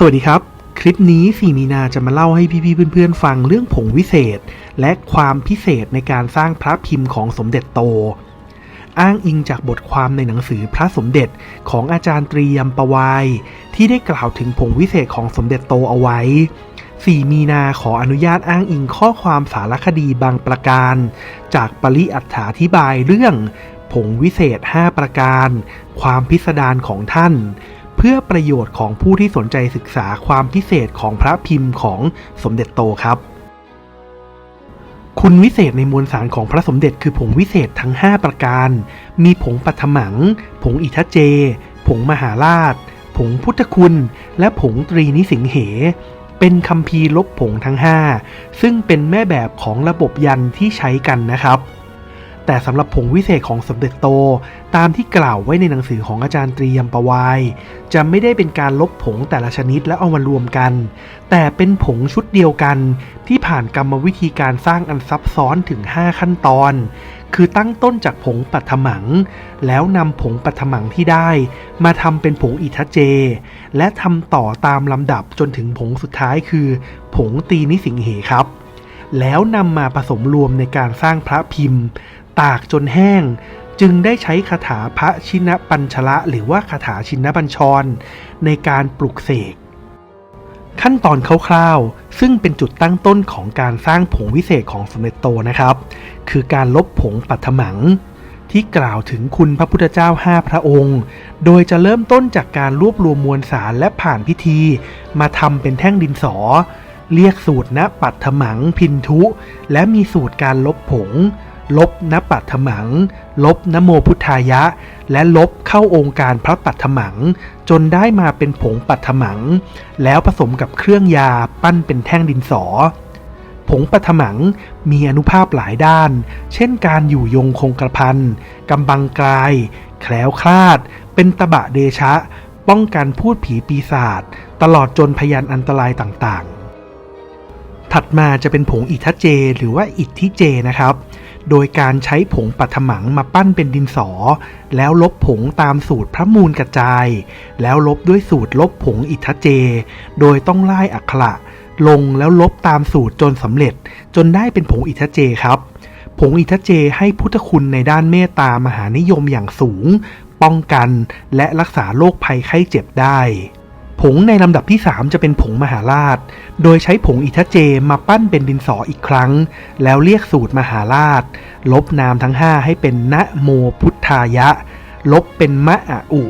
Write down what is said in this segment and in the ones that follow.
สวัสดีครับ คลิปนี้สีมีนาจะมาเล่าให้พี่ๆเพื่อนๆฟังเรื่องผงวิเศษ และความพิเศษในการสร้างพระพิมพ์ของสมเด็จโต อ้างอิงจากบทความในหนังสือพระสมเด็จของอาจารย์ตรียมประวาย ที่ได้กล่าวถึงผงวิเศษของสมเด็จโตเอาไว้ 4 มีนาขออนุญาตอ้างอิงข้อความสารคดีบางประการ จากปริอัฐาธิบายเรื่อง ผงวิเศษ 5 ประการ ความพิสดารของท่าน เพื่อประโยชน์ของผู้ที่สนใจศึกษาความพิเศษของพระพิมพ์ของสมเด็จโตครับ คุณวิเศษในมวลสารของพระสมเด็จคือผงวิเศษทั้ง 5 ประการ มีผงปัทมัง ผงอิทธเจ ผงมหาราช ผงพุทธคุณ และผงตรีนิสิงเหเป็นคำพีลบผงทั้ง 5 ซึ่งเป็นแม่แบบของระบบยันที่ใช้กันนะครับ แต่สำหรับผงวิเศษของสมเด็จโต ตามที่กล่าวไว้ในหนังสือของอาจารย์ตรียมประวายจะไม่ได้เป็นการลบผงแต่ละชนิดแล้วเอามารวมกัน แต่เป็นผงชุดเดียวกัน ที่ผ่านกรรมวิธีการสร้างอันซับซ้อนถึง 5 ขั้นตอน คือตั้งต้นจากผงปัทมัง แล้วนำผงปัทมังที่ได้ มาทำเป็นผงอิทธเจ และทำต่อตามลำดับจนถึงผงสุดท้ายคือ ผงตีนิสิงเหครับแล้วนำมาผสมรวมในการสร้างพระพิมพ์ ตากจนแห้ง จึงได้ใช้คาถาพระชินปัญชละ หรือว่าคาถาชินบัญชร ในการปลุกเสกขั้นตอนคร่าวๆ ซึ่งเป็นจุดตั้งต้นของการสร้างผงวิเศษของสมเด็จโตนะครับ คือการลบผงปัทมัง ที่กล่าวถึงคุณพระพุทธเจ้าห้าพระองค์ โดยจะเริ่มต้นจากการรวบรวมมวลสารและผ่านพิธี มาทำเป็นแท่งดินสอ เรียกสูตรณปัทมังพินทุ และมีสูตรการลบผง ลบนปัทมัง ลบนโมพุทธายะ และลบเข้าองค์การพระปัทมัง จนได้มาเป็นผงปัทมัง แล้วผสมกับเครื่องยาปั้นเป็นแท่งดินสอ ผงปัทมังมีอนุภาพหลายด้าน เช่นการอยู่ยงคงกระพันกำบังกาย แคล้วคลาด เป็นตบะเดชะ ป้องกันพูดผีปีศาจตลอดจนพยานอันตรายต่างๆ ถัดมาจะเป็นผงอิทธเจ หรือว่าอิทธิเจนะครับ โดยการใช้ผงปัทมังมาปั้นเป็นดินสอ แล้วลบผงตามสูตรพระมูลกระจาย แล้วลบด้วยสูตรลบผงอิทธเจ โดยต้องไล่อักขระลงแล้วลบตามสูตรจนสำเร็จ จนได้เป็นผงอิทธเจครับผงอิทธเจให้พุทธคุณในด้านเมตตามหานิยมอย่างสูง ป้องกันและรักษาโรคภัยไข้เจ็บได้ ผงในลำดับที่ 3 จะเป็นผงมหาราช โดยใช้ผงอิทเจมาปั้นเป็นดินสออีกครั้ง แล้วเรียกสูตรมหาราช ลบนามทั้ง 5 ให้เป็นนะโมพุทธายะ ลบเป็นมะอะอุ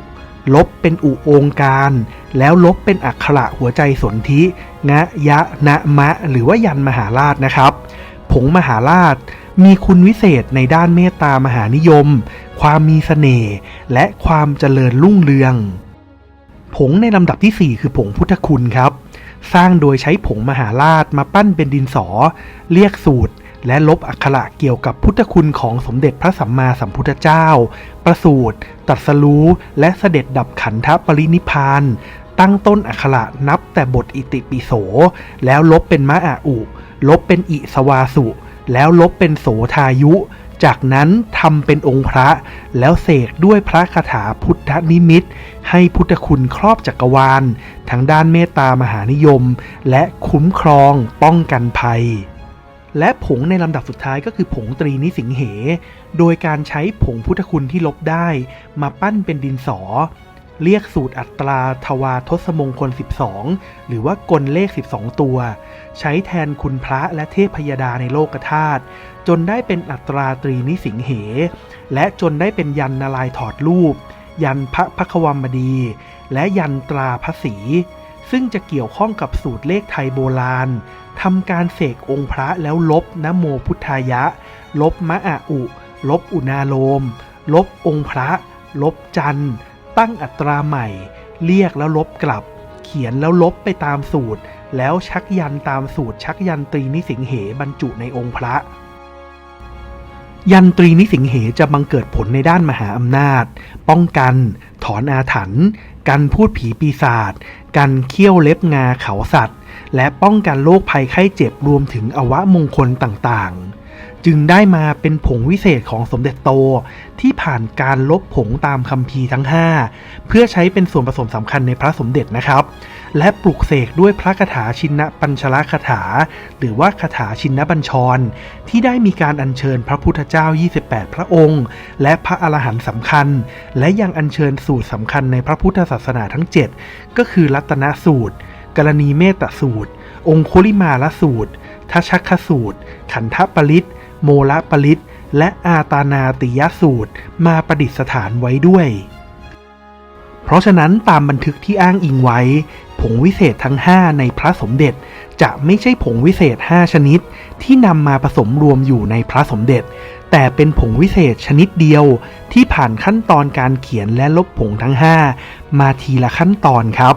ลบเป็นอุองการ แล้วลบเป็นอักขระหัวใจสนธิงะยะนะมะ หรือว่ายันมหาราชนะครับ ผงมหาราชมีคุณวิเศษในด้านเมตตามหานิยม ความมีเสน่ห์และความเจริญรุ่งเรือง ผงในลำดับที่ 4 คือผงพุทธคุณครับ สร้างโดยใช้ผงมหาราชมาปั้นเป็นดินสอ เรียกสูตร และลบอักขระเกี่ยวกับพุทธคุณของสมเด็จพระสัมมาสัมพุทธเจ้า ประสูตรตรัสรู้และเสด็จดับขันธปรินิพพานตั้งต้นอักขระนับแต่บทอิติปิโส แล้วลบเป็นมะอาอุ ลบเป็นอิสวาสุ แล้วลบเป็นโสทายุ จากนั้นทำเป็นองค์พระแล้วเสกด้วยพระคาถาพุทธนิมิต ให้พุทธคุณครอบจักรวาล ทั้งด้านเมตตามหานิยม และคุ้มครองป้องกันภัย และผงในลำดับสุดท้ายก็คือผงตรีนิสิงเห โดยการใช้ผงพุทธคุณที่ลบได้ มาปั้นเป็นดินสอ เรียกสูตรอัตราทวาทศมงคล 12 หรือว่ากลเลข 12 ตัว ใช้แทนคุณพระและเทพพยดาในโลกธาตุจนได้เป็นอัตราตรีนิสิงเห และจนได้เป็นยันนารายถอดรูป ยันพระพักวมบดี และยันตราพระศรีซึ่งจะเกี่ยวข้องกับสูตรเลขไทยโบราณทำการเสกองค์พระแล้วลบนะโมพุทธายะ ลบมะอาอุ ลบอุณาโลม ลบองค์พระ ลบจันทร์ ตั้งอัตราใหม่ เรียกแล้วลบกลับ เขียนแล้วลบไปตามสูตร แล้วชักยันตามสูตร ชักยันตรีนิสิงเหบรรจุในองค์พระ ยันตรีนิสิงเหจะบังเกิดผลในด้านมหาอำนาจ ป้องกัน ถอนอาถรรพ์กันพูดผีปีศาจกันเขี้ยวเล็บงาเขาสัตว์ และป้องกันโรคภัยไข้เจ็บรวมถึงอวะมงคลต่างๆ จึงได้มาเป็นผงวิเศษของสมเด็จโตที่ผ่านการลบผงตามคัมภีร์ทั้ง 5 เพื่อใช้เป็นส่วนผสมสำคัญในพระสมเด็จนะครับ และปลุกเสกด้วยพระคาถาชินปัญชลคาถา หรือว่าคาถาชินบัญชร ที่ได้มีการอัญเชิญพระพุทธเจ้า 28 พระองค์ และพระอรหันต์สำคัญ และยังอัญเชิญสูตรสำคัญในพระพุทธศาสนาทั้ง 7 ก็คือรัตนสูตรกรณีเมตตสูตร องคุลิมาลสูตรทัชชักขสูตร ขันธปริต โมละปริต และอาตานาติยสูตรมาประดิษฐานไว้ด้วย เพราะฉะนั้นตามบันทึกที่อ้างอิงไว้ ผงวิเศษทั้ง 5 ในพระสมเด็จ จะไม่ใช่ผงวิเศษ 5 ชนิด ที่นำมาผสมรวมอยู่ในพระสมเด็จ แต่เป็นผงวิเศษชนิดเดียว ที่ผ่านขั้นตอนการเขียนและลบผงทั้ง 5 มาทีละขั้นตอนครับ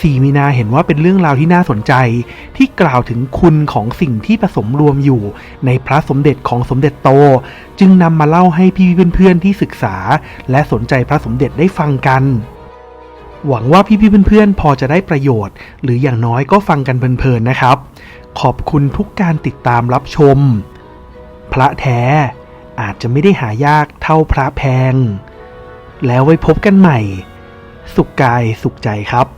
สีมีนาเห็นว่าเป็นเรื่องราวที่น่าสนใจ ที่กล่าวถึงคุณของสิ่งที่ผสมรวมอยู่ ในพระสมเด็จของสมเด็จโต จึงนำมาเล่าให้พี่เพื่อนๆที่ศึกษา และสนใจพระสมเด็จได้ฟังกัน หวังว่าพี่ๆเพื่อนๆพอจะได้ประโยชน์ หรืออย่างน้อยก็ฟังกันเพลินๆนะครับ ขอบคุณทุกการติดตามรับชม พระแท้อาจจะไม่ได้หายากเท่าพระแพง แล้วไว้พบกันใหม่ สุขกายสุขใจครับ